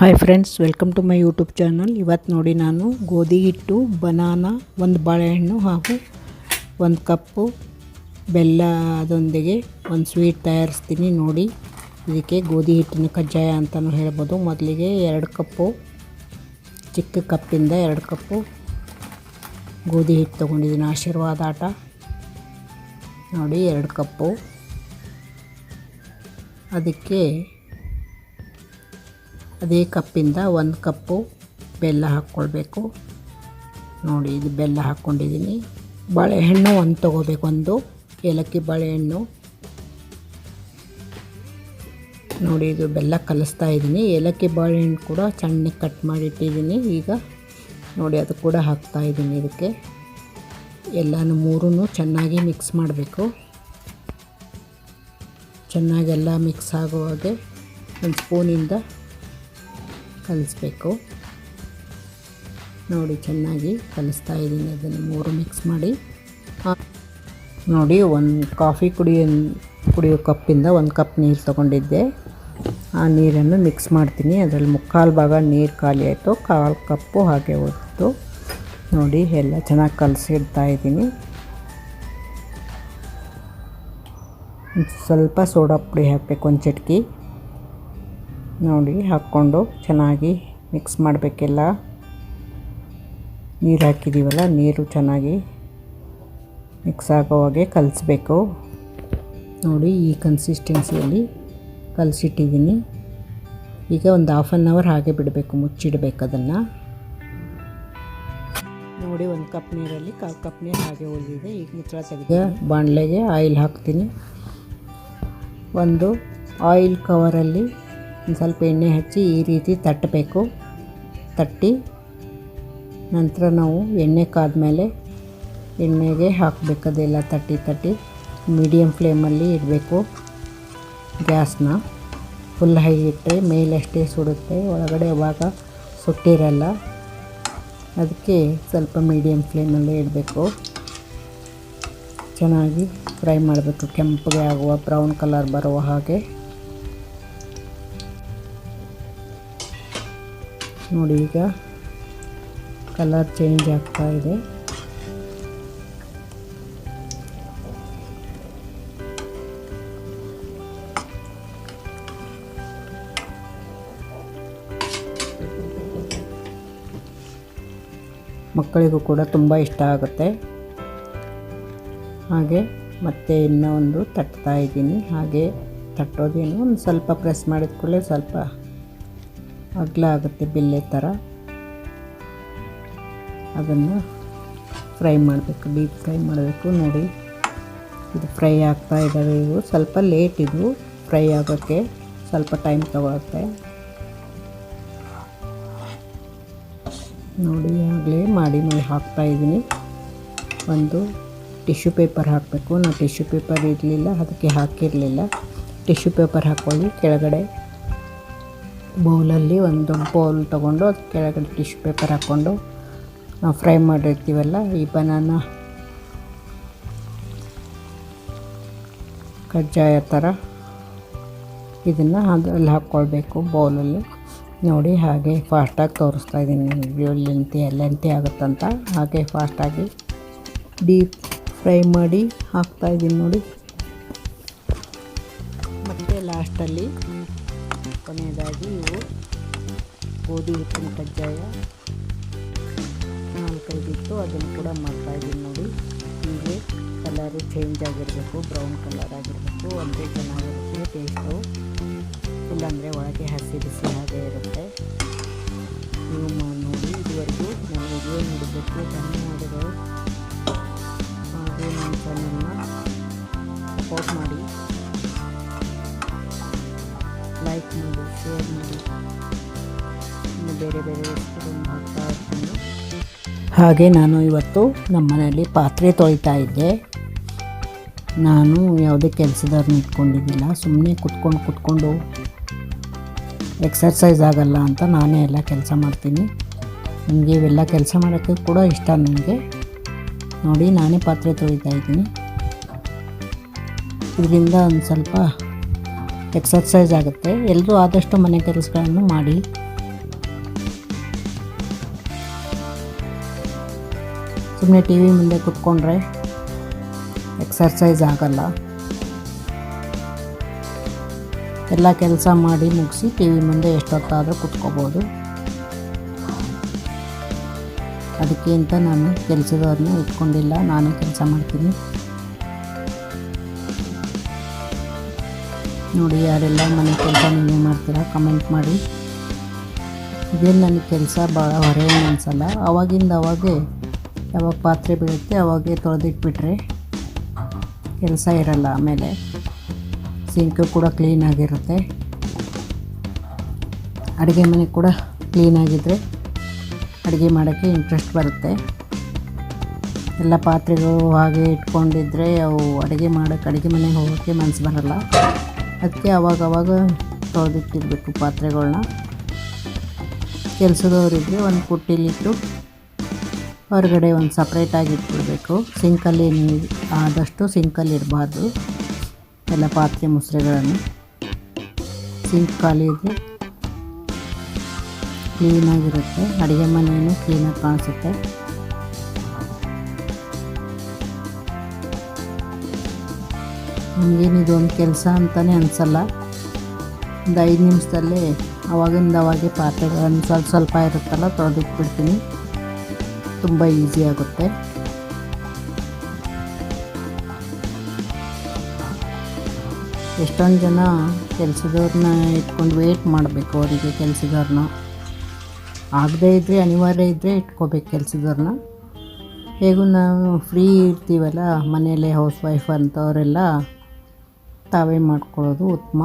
Hi friends welcome to my YouTube channel ಇವತ್ತು ನೋಡಿ ನಾನು ಗೋಧಿ ಹಿಟ್ಟು, ಬನಾನ, ಒಂದು ಬಾಳೆಹಣ್ಣು ಹಾಗೂ ಒಂದು ಕಪ್ಪು ಬೆಲ್ಲದೊಂದಿಗೆ ಒಂದು ಸ್ವೀಟ್ ತಯಾರಿಸ್ತೀನಿ ನೋಡಿ. ಇದಕ್ಕೆ ಗೋಧಿ ಹಿಟ್ಟಿನ ಕಜ್ಜಾಯ ಅಂತಲೂ ಹೇಳ್ಬೋದು. ಮೊದಲಿಗೆ ಎರಡು ಕಪ್ಪು, ಚಿಕ್ಕ ಕಪ್ಪಿಂದ ಎರಡು ಕಪ್ಪು ಗೋಧಿ ಹಿಟ್ಟು ತೊಗೊಂಡಿದ್ದೀನಿ. ಆಶೀರ್ವಾದ ಆಟ. ನೋಡಿ, ಎರಡು ಕಪ್ಪು. ಅದಕ್ಕೆ ಅದೇ ಕಪ್ಪಿಂದ ಒಂದು ಕಪ್ಪು ಬೆಲ್ಲ ಹಾಕ್ಕೊಳ್ಬೇಕು. ನೋಡಿ, ಇದು ಬೆಲ್ಲ ಹಾಕ್ಕೊಂಡಿದ್ದೀನಿ ಬಾಳೆಹಣ್ಣು ಒಂದು ತೊಗೋಬೇಕು, ಒಂದು. ಏಲಕ್ಕಿ ಬಾಳೆಹಣ್ಣು. ನೋಡಿ, ಇದು ಬೆಲ್ಲ ಕಲಿಸ್ತಾ ಇದ್ದೀನಿ ಏಲಕ್ಕಿ ಬಾಳೆಹಣ್ಣು ಕೂಡ ಚೆನ್ನಾಗಿ ಕಟ್ ಮಾಡಿಟ್ಟಿದ್ದೀನಿ ಈಗ ನೋಡಿ, ಅದು ಕೂಡ ಹಾಕ್ತಾ ಇದ್ದೀನಿ ಇದಕ್ಕೆ. ಎಲ್ಲನೂ ಮೂರೂ ಚೆನ್ನಾಗಿ ಮಿಕ್ಸ್ ಮಾಡಬೇಕು. ಚೆನ್ನಾಗೆಲ್ಲ ಮಿಕ್ಸ್ ಆಗುವಾಗೆ ಒಂದು ಸ್ಪೂನಿಂದ ಕಲಿಸ್ಬೇಕು. ನೋಡಿ, ಚೆನ್ನಾಗಿ ಕಲಿಸ್ತಾ ಇದ್ದೀನಿ. ಅದನ್ನು ಮೂರು ಮಿಕ್ಸ್ ಮಾಡಿ. ನೋಡಿ, ಒಂದು ಕಾಫಿ ಕುಡಿಯೋ ಕುಡಿಯೋ ಕಪ್ಪಿಂದ ಒಂದು ಕಪ್ ನೀರು ತೊಗೊಂಡಿದ್ದೆ. ಆ ನೀರನ್ನು ಮಿಕ್ಸ್ ಮಾಡ್ತೀನಿ. ಅದರಲ್ಲಿ ಮುಕ್ಕಾಲು ಭಾಗ ನೀರು ಖಾಲಿ ಆಯಿತು. ಕಾಲು ಕಪ್ಪು ಹಾಗೆ ಹೊತ್ತು ನೋಡಿ, ಎಲ್ಲ ಚೆನ್ನಾಗಿ ಕಲಸಿಡ್ತಾ ಇದ್ದೀನಿ. ಸ್ವಲ್ಪ ಸೋಡಾ ಪುಡಿ ಹಾಕಬೇಕು, ಒಂದು ಚಟ್ಕಿ. ನೋಡಿ ಹಾಕ್ಕೊಂಡು ಚೆನ್ನಾಗಿ ಮಿಕ್ಸ್ ಮಾಡಬೇಕೆಲ್ಲ. ನೀರು ಹಾಕಿದ್ದೀವಲ್ಲ ನೀರು ಚೆನ್ನಾಗಿ ಮಿಕ್ಸ್ ಆಗೋ ಹಾಗೆ ಕಲಿಸ್ಬೇಕು. ನೋಡಿ ಈ ಕನ್ಸಿಸ್ಟೆನ್ಸಿಯಲ್ಲಿ ಕಲಸಿಟ್ಟಿದ್ದೀನಿ. ಈಗ ಒಂದು ಹಾಫ್ ಆನ್ ಅವರ್ ಹಾಗೆ ಬಿಡಬೇಕು, ಮುಚ್ಚಿಡಬೇಕು ಅದನ್ನು. ನೋಡಿ ಒಂದು ಕಪ್ ನೀರಲ್ಲಿ ಕಾಲು ಕಪ್ ನೀರು ಹಾಗೆ ಉಳಿದಿದೆ. ಈಗ ಮುಚ್ಚಳ ತೆಗೆದು ಬಾಣಲೆಗೆ ಆಯಿಲ್ ಹಾಕ್ತೀನಿ. ಒಂದು ಆಯಿಲ್ ಕವರಲ್ಲಿ ಒಂದು ಸ್ವಲ್ಪ ಎಣ್ಣೆ ಹಚ್ಚಿ ಈ ರೀತಿ ತಟ್ಟಬೇಕು. ತಟ್ಟಿ ನಂತರ ನಾವು ಎಣ್ಣೆ ಕಾದ್ಮೇಲೆ ಎಣ್ಣೆಗೆ ಹಾಕಬೇಕು, ಅದೆಲ್ಲ ತಟ್ಟಿ ತಟ್ಟಿ. ಮೀಡಿಯಮ್ ಫ್ಲೇಮಲ್ಲಿ ಇಡಬೇಕು ಗ್ಯಾಸ್ನ. ಫುಲ್ ಹೈ ಇಟ್ಟರೆ ಮೇಲಷ್ಟೇ ಸುಡುತ್ತೆ, ಒಳಗಡೆ ಯಾವಾಗ ಸುಟ್ಟಿರಲ್ಲ. ಅದಕ್ಕೆ ಸ್ವಲ್ಪ ಮೀಡಿಯಮ್ ಫ್ಲೇಮಲ್ಲೇ ಇಡಬೇಕು. ಚೆನ್ನಾಗಿ ಫ್ರೈ ಮಾಡಬೇಕು, ಕೆಂಪಗೆ ಆಗುವ ಬ್ರೌನ್ ಕಲರ್ ಬರುವ ಹಾಗೆ. ನೋಡಿ ಈಗ ಕಲರ್ ಚೇಂಜ್ ಆಗ್ತಾ ಇದೆ. ಮಕ್ಕಳಿಗೂ ಕೂಡ ತುಂಬ ಇಷ್ಟ ಆಗುತ್ತೆ. ಹಾಗೆ ಮತ್ತೆ ಇನ್ನೂ ಒಂದು ತಟ್ತಾ ಇದ್ದೀನಿ. ಹಾಗೆ ತಟ್ಟೋದೇನು ಒಂದು ಸ್ವಲ್ಪ ಪ್ರೆಸ್ ಮಾಡಿದ ಕೂಡಲೇ ಸ್ವಲ್ಪ ಅಗಲ ಆಗುತ್ತೆ ಬೆಲ್ಲೆ ಥರ ಅದನ್ನು ಫ್ರೈ ಮಾಡಬೇಕು, ಡೀಪ್ ಫ್ರೈ ಮಾಡಬೇಕು. ನೋಡಿ, ಇದು ಫ್ರೈ ಆಗ್ತಾ ಇದ್ದಾವೆ ಇವು. ಸ್ವಲ್ಪ ಲೇಟ್ ಇದು. ಫ್ರೈ ಆಗೋಕ್ಕೆ ಸ್ವಲ್ಪ ಟೈಮ್ ತಗೊಳುತ್ತೆ. ನೋಡಿ, ಆಗಲೇ ಮಾಡಿ ಹಾಕ್ತಾ ಇದ್ದೀನಿ. ಒಂದು ಟಿಶ್ಯೂ ಪೇಪರ್ ಹಾಕಬೇಕು. ನಾನು ಟಿಶ್ಯೂ ಪೇಪರ್ ಇರಲಿಲ್ಲ, ಅದಕ್ಕೆ ಹಾಕಿರಲಿಲ್ಲ. ಟಿಶ್ಯೂ ಪೇಪರ್ ಹಾಕ್ಕೊಳ್ಳಿ. ಕೆಳಗಡೆ ಬೌಲಲ್ಲಿ ಒಂದು ಬೌಲ್ ತೊಗೊಂಡು ಅದು ಕೆಳಗಡೆ ಟಿಶ್ಯೂ ಪೇಪರ್ ಹಾಕ್ಕೊಂಡು ನಾವು ಫ್ರೈ ಮಾಡಿರ್ತೀವಲ್ಲ ಈ ಬನಾನ ಕಜ್ಜಾಯ ಥರ ಇದನ್ನು ಅದರಲ್ಲಿ ಹಾಕ್ಕೊಳ್ಬೇಕು ಬೌಲಲ್ಲಿ. ನೋಡಿ ಹಾಗೆ ಫಾಸ್ಟಾಗಿ ತೋರಿಸ್ತಾ ಇದ್ದೀನಿ ಲೆಂತಿ ಲೆಂತಿ ಆಗುತ್ತಂತ. ಹಾಗೆ ಫಾಸ್ಟಾಗಿ ಡೀಪ್ ಫ್ರೈ ಮಾಡಿ ಹಾಕ್ತಾಯಿದ್ದೀನಿ ನೋಡಿ. ಗೋಧಿ ಹಿಟ್ಟಿನ ಕಜ್ಜಾಯ. ನಾಲ್ಕೈದಿತ್ತು ಅದನ್ನು ಕೂಡ ಮಾಡ್ತಾಯಿದ್ದೀನಿ ನೋಡಿ. ಹೀಗೆ ಕಲರ್ ಚೇಂಜ್ ಆಗಿರಬೇಕು ಬ್ರೌನ್ ಕಲರ್ ಆಗಿರಬೇಕು, ಅಂದರೆ ಚೆನ್ನಾಗಿರುತ್ತೆ ಟೇಸ್ಟು ಇಲ್ಲಾಂದರೆ ಒಳಗೆ ಹಸಿ ಬಿಸಿ ಹಾಗೆ ಇರುತ್ತೆ. ನೀವು ನೋಡಿ, ಇದುವರೆಗೂ ನಾನು ವಿಡಿಯೋ ನೋಡಬೇಕು ಧನ್ಯವಾದಗಳು. ಹಾಗೂ ನನ್ನ ಚಾನಲ್ನ ಸಪೋರ್ಟ್ ಮಾಡಿ. ಲೈಕ್ ಮಾಡಿ ಶೇರ್ ಮಾಡಿ. ಬೇರೆ ಬೇರೆ ಹಾಕ್ತಾ ಇರ್ತೀನಿ. ಹಾಗೆ ನಾನು ಇವತ್ತು ನಮ್ಮ ಮನೆಯಲ್ಲಿ ಪಾತ್ರೆ ತೊಳಿತಾ ಇದ್ದೆ. ನಾನು ಯಾವುದೇ ಕೆಲಸದವ್ರನ್ನ ಇಟ್ಕೊಂಡಿದ್ದಿಲ್ಲ ಸುಮ್ಮನೆ ಕುತ್ಕೊಂಡು ಕುತ್ಕೊಂಡು ಎಕ್ಸರ್ಸೈಸ್ ಆಗಲ್ಲ ಅಂತ ನಾನೇ ಎಲ್ಲ ಕೆಲಸ ಮಾಡ್ತೀನಿ. ನನಗೆ ಇವೆಲ್ಲ ಕೆಲಸ ಮಾಡೋಕ್ಕೆ ಕೂಡ ಇಷ್ಟ ನನಗೆ. ನೋಡಿ, ನಾನೇ ಪಾತ್ರೆ ತೊಳಿತಾ ಇದ್ದೀನಿ. ಇದರಿಂದ ಒಂದು ಸ್ವಲ್ಪ ಎಕ್ಸರ್ಸೈಸ್ ಆಗುತ್ತೆ. ಎಲ್ಲರೂ ಆದಷ್ಟು ಮನೆ ಕೆಲಸಗಳನ್ನು ಮಾಡಿ. ಸುಮ್ಮನೆ ಟಿ ವಿ ಮುಂದೆ ಕುತ್ಕೊಂಡ್ರೆ ಎಕ್ಸರ್ಸೈಸ್ ಆಗಲ್ಲ. ಎಲ್ಲ ಕೆಲಸ ಮಾಡಿ ಮುಗಿಸಿ ಟಿ ವಿ ಮುಂದೆ ಎಷ್ಟೊತ್ತಾದರೂ ಕುತ್ಕೋಬೋದು. ಅದಕ್ಕೆ ಅಂತ ನಾನು ಕೆಲಸದವ್ರನ್ನ ಇಟ್ಕೊಂಡಿಲ್ಲ, ನಾನೇ ಕೆಲಸ ಮಾಡ್ತೀನಿ. ನೋಡಿ ಯಾರೆಲ್ಲ ಮನೆ ಕೆಲಸ ನೀವು ಮಾಡ್ತೀರಾ ಕಮೆಂಟ್ ಮಾಡಿ. ಇದೇನು ನನಗೆ ಕೆಲಸ ಭಾಳ ಹೊರೆ ಅನಿಸಲ್ಲ. ಅವಾಗಿಂದ ಅವಾಗೇ ಯಾವಾಗ ಪಾತ್ರೆ ಬೀಳುತ್ತೆ ಅವಾಗೇ ತೊಳೆದಿಟ್ಬಿಟ್ರೆ ಕೆಲಸ ಇರಲ್ಲ ಆಮೇಲೆ ಸಿಂಕು ಕೂಡ ಕ್ಲೀನಾಗಿರುತ್ತೆ ಅಡುಗೆ ಮನೆ ಕೂಡ ಕ್ಲೀನಾಗಿದ್ದರೆ ಅಡುಗೆ ಮಾಡೋಕ್ಕೆ ಇಂಟ್ರೆಸ್ಟ್ ಬರುತ್ತೆ. ಎಲ್ಲ ಪಾತ್ರೆಗಳು ಹಾಗೆ ಇಟ್ಕೊಂಡಿದ್ರೆ ಅವು ಅಡುಗೆ ಮಾಡೋಕ್ಕೆ, ಅಡುಗೆ ಮನೆಗೆ ಹೋಗೋಕ್ಕೆ ಮನಸ್ಸು ಬರಲ್ಲ. ಅದಕ್ಕೆ ಅವಾಗ ಅವಾಗ ಪಾತ್ರೆಗಳನ್ನ ಕೆಲಸದವರಿದ್ದರೆ ಒಂದು ಪುಟ್ಟಿಲಿಟ್ಟು ಹೊರಗಡೆ ಒಂದು ಸಪ್ರೇಟಾಗಿ ಇಟ್ಬಿಡಬೇಕು. ಸಿಂಕಲ್ಲಿ ನೀರು ಆದಷ್ಟು ಸಿಂಕಲ್ಲಿ ಇಡಬಾರ್ದು ಎಲ್ಲ ಪಾತ್ರೆ ಮುಸ್ರೆಗಳನ್ನು. ಸಿಂಕ್ ಖಾಲಿ ಇದೆ. ಕ್ಲೀನಾಗಿರುತ್ತೆ ಅಡುಗೆ ಮನೆಯೂ ಕ್ಲೀನಾಗಿ ಕಾಣಿಸುತ್ತೆ. ನಮಗೇನಿದು ಒಂದು ಕೆಲಸ ಅಂತಲೇ ಅನಿಸಲ್ಲ. ಒಂದು ಐದು ನಿಮಿಷದಲ್ಲೇ ಅವಾಗಿಂದ ಅವಾಗೆ ಪಾತ್ರೆಗಳನ್ನು ಸ್ವಲ್ಪ ಸ್ವಲ್ಪ ಇರುತ್ತಲ್ಲ, ತೊಳೆದಿಟ್ಬಿಡ್ತೀನಿ. ತುಂಬ ಈಸಿ ಆಗುತ್ತೆ. ಎಷ್ಟೊಂದು ಜನ ಕೆಲಸದವ್ರನ್ನ ಇಟ್ಕೊಂಡು ವೇಟ್ ಮಾಡಬೇಕು ಅವರಿಗೆ ಕೆಲಸದವ್ರನ್ನ ಆಗದೇ ಇದ್ದರೆ ಅನಿವಾರ್ಯ ಇದ್ದರೆ ಇಟ್ಕೋಬೇಕು ಕೆಲಸದವ್ರನ್ನ ಹೇಗೂ ನಾವು ಫ್ರೀ ಇರ್ತೀವಲ್ಲ, ಮನೆಯಲ್ಲೇ ಹೌಸ್ ವೈಫ್ ಅಂಥವರೆಲ್ಲ ತಾವೇ ಮಾಡ್ಕೊಳ್ಳೋದು ಉತ್ತಮ.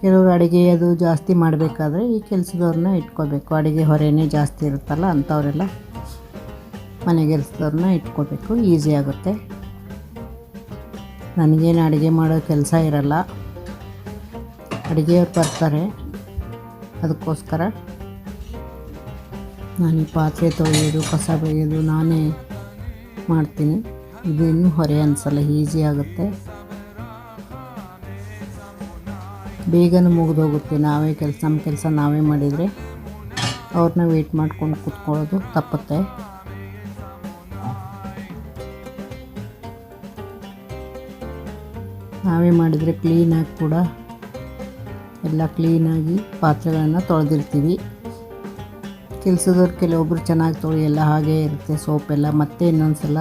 ಕೆಲವರು ಅಡುಗೆ ಅದು ಜಾಸ್ತಿ ಮಾಡಬೇಕಾದ್ರೆ ಈ ಕೆಲಸದವ್ರನ್ನ ಇಟ್ಕೋಬೇಕು. ಅಡುಗೆ ಹೊರೆಯೇ ಜಾಸ್ತಿ ಇರುತ್ತಲ್ಲ ಅಂಥವರೆಲ್ಲ ಮನೆ ಕೆಲಸದವ್ರನ್ನ ಇಟ್ಕೋಬೇಕು. ಈಸಿ ಆಗುತ್ತೆ. ನನಗೇನು ಅಡುಗೆ ಮಾಡೋ ಕೆಲಸ ಇರಲ್ಲ. ಅಡುಗೆಯವ್ರು ಬರ್ತಾರೆ. ಅದಕ್ಕೋಸ್ಕರ ನಾನು ಪಾತ್ರೆ ತೊಳೆಯೋದು, ಕಸ ಬೆಳೆಯೋದು ನಾನೇ ಮಾಡ್ತೀನಿ. ಇದೇನು ಹೊರೆ ಅನಿಸಲ್ಲ, ಈಸಿ ಆಗುತ್ತೆ. ಬೇಗನೆ ಮುಗಿದೋಗುತ್ತೆ. ನಾವೇ ಕೆಲಸ, ನಮ್ಮ ಕೆಲಸ ನಾವೇ ಮಾಡಿದರೆ ಅವ್ರನ್ನ ವೇಟ್ ಮಾಡ್ಕೊಂಡು ಕೂತ್ಕೊಳ್ಳೋದು ತಪ್ಪುತ್ತೆ. ನಾವೇ ಮಾಡಿದರೆ ಕ್ಲೀನಾಗಿ ಕೂಡ ಎಲ್ಲ ಕ್ಲೀನಾಗಿ ಪಾತ್ರೆಗಳನ್ನು ತೊಳೆದಿರ್ತೀವಿ. ಕೆಲಸದವ್ರು ಕೆಲವೊಬ್ಬರು ಚೆನ್ನಾಗಿ ತೊಳೆಯಲ್ಲ ಹಾಗೇ ಇರುತ್ತೆ. ಸೋಪೆಲ್ಲ ಮತ್ತೆ ಇನ್ನೊಂದು ಸಲ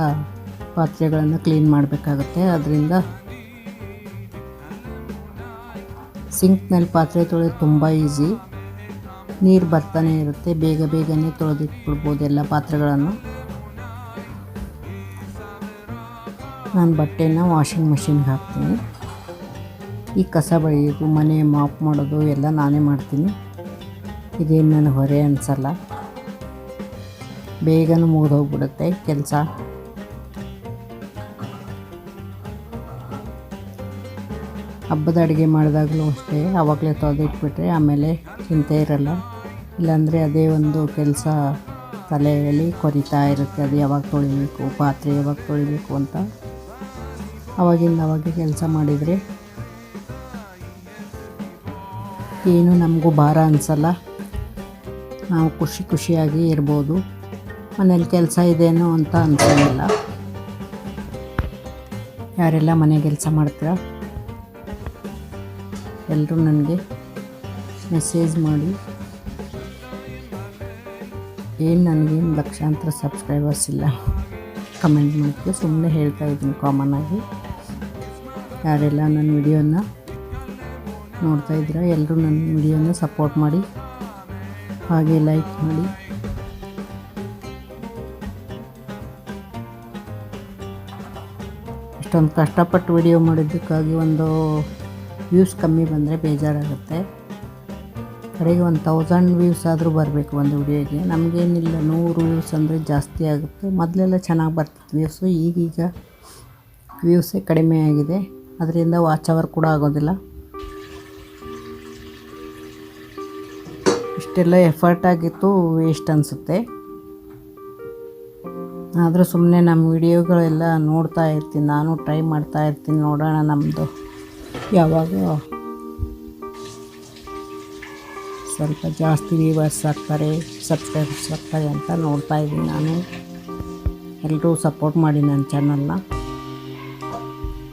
ಪಾತ್ರೆಗಳನ್ನು ಕ್ಲೀನ್ ಮಾಡಬೇಕಾಗುತ್ತೆ. ಅದರಿಂದ ಸಿಂಕ್ನಲ್ಲಿ ಪಾತ್ರೆ ತೊಳೆಯೋದು ತುಂಬ ಈಸಿ ನೀರು ಬರ್ತಾನೆ ಇರುತ್ತೆ. ಬೇಗ ಬೇಗನೆ ತೊಳೆದಿಟ್ಬಿಡ್ಬೋದು ಎಲ್ಲ ಪಾತ್ರೆಗಳನ್ನು. ನಾನು ಬಟ್ಟೆನ ವಾಷಿಂಗ್ ಮಷಿನ್ಗೆ ಹಾಕ್ತೀನಿ. ಈ ಕಸ ಬಳಿಯೋದು, ಮನೆ ಮಾಪ್ ಮಾಡೋದು ಎಲ್ಲ ನಾನೇ ಮಾಡ್ತೀನಿ. ಇದೇನು ನನಗೆ ಹೊರೆ ಅನಿಸಲ್ಲ. ಬೇಗನೂ ಮುಗಿದೋಗ್ಬಿಡುತ್ತೆ. ಕೆಲಸ ಹಬ್ಬದ ಅಡುಗೆ ಮಾಡಿದಾಗಲೂ ಅಷ್ಟೇ, ಆವಾಗಲೇ ತೊಳೆದಿಟ್ಬಿಟ್ರೆ ಆಮೇಲೆ ಚಿಂತೆ ಇರಲ್ಲ. ಇಲ್ಲಾಂದರೆ ಅದೇ ಒಂದು ಕೆಲಸ ತಲೆಯಲ್ಲಿ ಕೊರಿತಾ ಇರುತ್ತೆ. ಅದು ಯಾವಾಗ ತೊಳಿಬೇಕು, ಪಾತ್ರೆ ಯಾವಾಗ ತೊಳಿಬೇಕು ಅಂತ. ಅವಾಗಿಂದ ಅವಾಗೆ ಕೆಲಸ ಮಾಡಿದರೆ ಏನು ನಮಗೂ ಭಾರ ಅನಿಸಲ್ಲ. ನಾವು ಖುಷಿ ಖುಷಿಯಾಗಿ ಇರ್ಬೋದು. ಮನೇಲಿ ಕೆಲಸ ಇದೇನೋ ಅಂತ ಅನ್ಸಲ್ಲ ಯಾರೆಲ್ಲ ಮನೆ ಕೆಲಸ ಮಾಡ್ತೀರಾ? ಎಲ್ಲರೂ ನನಗೆ ಮೆಸೇಜ್ ಮಾಡಿ. ಏನು ನನಗೇನು ಲಕ್ಷಾಂತರ ಸಬ್ಸ್ಕ್ರೈಬರ್ಸ್ ಇಲ್ಲ? ಕಮೆಂಟ್ ಮಾಡ್ತೀವಿ ಸುಮ್ಮನೆ ಹೇಳ್ತಾ ಇದ್ದೀನಿ ಕಾಮನ್ ಆಗಿ. ಯಾರೆಲ್ಲ ನನ್ನ ವಿಡಿಯೋನ ನೋಡ್ತಾ ಇದ್ದೀರಾ, ಎಲ್ಲರೂ ನನ್ನ ವಿಡಿಯೋನ ಸಪೋರ್ಟ್ ಮಾಡಿ. ಹಾಗೆ ಲೈಕ್ ಮಾಡಿ. ಇಷ್ಟೊಂದು ಕಷ್ಟಪಟ್ಟು ವಿಡಿಯೋ ಮಾಡಿದ್ದಕ್ಕಾಗಿ ಒಂದು ವ್ಯೂಸ್ ಕಮ್ಮಿ ಬಂದರೆ ಬೇಜಾರಾಗುತ್ತೆ. ಕಡೆಗೆ ಒಂದು ತೌಸಂಡ್ ವ್ಯೂಸ್ ಆದರೂ ಬರಬೇಕು ಒಂದು ವಿಡಿಯೋಗೆ. ನಮಗೇನಿಲ್ಲ, ನೂರು ವ್ಯೂಸ್ ಅಂದರೆ ಜಾಸ್ತಿ ಆಗುತ್ತೆ. ಮೊದಲೆಲ್ಲ ಚೆನ್ನಾಗಿ ಬರ್ತಿತ್ತು ವ್ಯೂಸು ಈಗೀಗ ವ್ಯೂಸೇ ಕಡಿಮೆ ಆಗಿದೆ. ಅದರಿಂದ ವಾಚ್ ಅವರ್ ಕೂಡ ಆಗೋದಿಲ್ಲ. ಇಷ್ಟೆಲ್ಲ ಎಫರ್ಟ್ ಆಗಿತ್ತು ವೇಸ್ಟ್ ಅನಿಸುತ್ತೆ. ಆದರೂ ಸುಮ್ಮನೆ ನಮ್ಮ ವಿಡಿಯೋಗಳೆಲ್ಲ ನೋಡ್ತಾ ಇರ್ತೀನಿ. ನಾನು ಟ್ರೈ ಮಾಡ್ತಾ ಇರ್ತೀನಿ ನೋಡೋಣ ನಮ್ಮದು ಯಾವಾಗ ಸ್ವಲ್ಪ ಜಾಸ್ತಿ ವ್ಯೂವರ್ಸ್ ಆಗ್ತಾರೆ ಸಬ್ಸ್ಕ್ರೈಬರ್ಸ್ ಆಗ್ತಾರೆ ಅಂತ ನೋಡ್ತಾ ಇದ್ದೀನಿ ನಾನು. ಎಲ್ಲರೂ ಸಪೋರ್ಟ್ ಮಾಡಿ ನನ್ನ ಚಾನಲ್ನ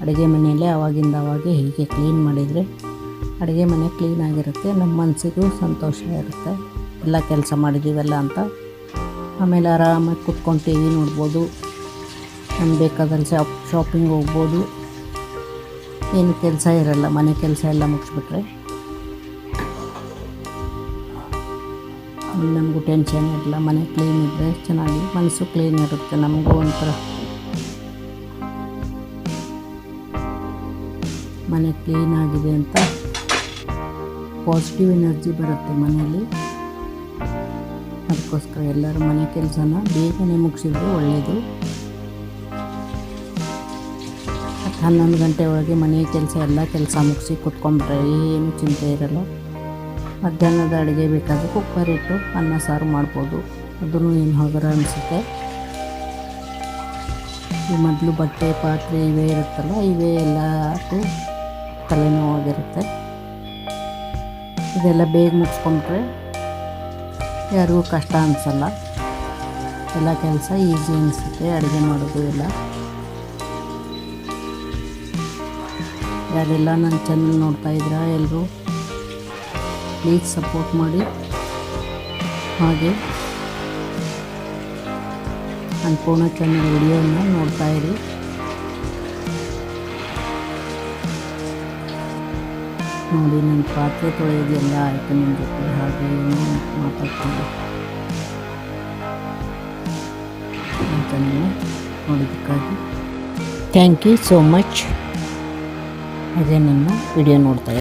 ಅಡುಗೆ ಮನೆಯಲ್ಲೇ ಆವಾಗಿಂದ ಅವಾಗೆ ಹೀಗೆ ಕ್ಲೀನ್ ಮಾಡಿದರೆ ಅಡುಗೆ ಮನೆ ಕ್ಲೀನಾಗಿರುತ್ತೆ ನಮ್ಮ ಮನಸ್ಸಿಗೂ ಸಂತೋಷ ಇರುತ್ತೆ. ಎಲ್ಲ ಕೆಲಸ ಮಾಡಿದ್ದೀವಲ್ಲ ಅಂತ. ಆಮೇಲೆ ಆರಾಮಾಗಿ ಕುತ್ಕೊಂಡು ಟಿ ವಿ ನೋಡ್ಬೋದು. ನಮ್ಗೆ ಬೇಕಾದಲ್ಲಿ ಶಾಪ್ ಶಾಪಿಂಗ್ ಹೋಗ್ಬೋದು. ಏನು ಕೆಲಸ ಇರಲ್ಲ, ಮನೆ ಕೆಲಸ ಎಲ್ಲ ಮುಗಿಸ್ಬಿಟ್ರೆ? ನಮಗೂ ಟೆನ್ಷನ್ ಇರಲ್ಲ, ಮನೆ ಕ್ಲೀನ್ ಇದ್ದರೆ ಚೆನ್ನಾಗಿ ಮನಸ್ಸು ಕ್ಲೀನ್ ಇರುತ್ತೆ ನಮಗೂ ಒಂಥರ. ಮನೆ ಕ್ಲೀನ್ ಆಗಿದೆ ಅಂತ ಪಾಸಿಟಿವ್ ಎನರ್ಜಿ ಬರುತ್ತೆ ಮನೆಯಲ್ಲಿ. ಅದಕ್ಕೋಸ್ಕರ ಎಲ್ಲರೂ ಮನೆ ಕೆಲಸನ ಬೇಗನೆ ಮುಗಿಸಿದ್ರೆ ಒಳ್ಳೆಯದು ಹನ್ನೊಂದು ಗಂಟೆ ಒಳಗೆ ಮನೆ ಕೆಲಸ ಎಲ್ಲ ಕೆಲಸ ಮುಗಿಸಿ ಕುತ್ಕೊಂಡ್ಬಿಟ್ರೆ ಏನು ಚಿಂತೆ ಇರಲ್ಲ. ಮಧ್ಯಾಹ್ನದ ಅಡುಗೆ ಬೇಕಾದರೆ ಕುಕ್ಕರ್ ಇಟ್ಟು ಅನ್ನ, ಸಾರು ಮಾಡ್ಬೋದು. ಅದನ್ನು ಏನು ಹೋಗರ ಅನಿಸುತ್ತೆ. ಈ ಮೊದಲು ಬಟ್ಟೆ, ಪಾತ್ರೆ ಇವೇ ಇರುತ್ತಲ್ಲ, ಇವೇ ಎಲ್ಲಕ್ಕೂ ತಲೆನೋವಾಗಿರುತ್ತೆ. ಇದೆಲ್ಲ ಬೇಗ ಮುಗಿಸ್ಕೊಂಡ್ರೆ ಯಾರಿಗೂ ಕಷ್ಟ ಅನಿಸಲ್ಲ. ಎಲ್ಲ ಕೆಲಸ ಈಸಿ ಅನಿಸುತ್ತೆ, ಅಡುಗೆ ಮಾಡೋದು ಎಲ್ಲ. ಯಾರೆಲ್ಲ ನನ್ನ ಚಾನಲ್ ನೋಡ್ತಾ ಇದ್ದೀರಾ ಎಲ್ಲರೂ ಪ್ಲೀಸ್ ಸಪೋರ್ಟ್ ಮಾಡಿ. ಹಾಗೆ ಅನ್ಪೂರ್ಣ ಚಾನಲ್ ವಿಡಿಯೋನ ನೋಡ್ತಾ ಇರಿ. ನೋಡಿ, ನನ್ನ ಪಾತ್ರೆ ತೊಳೆಯೋದೆಲ್ಲ ಆಯಿತು ನಿಮ್ಮ ಜೊತೆ. ಹಾಗೆ ಮಾತಾಡ್ತೀನಿ. ಅಂತ ನೀವು ನೋಡಿದ್ದಕ್ಕಾಗಿ. ಥ್ಯಾಂಕ್ ಯು ಸೋ ಮಚ್ ಹಾಗೆ ನನ್ನ ವಿಡಿಯೋ ನೋಡ್ತಾ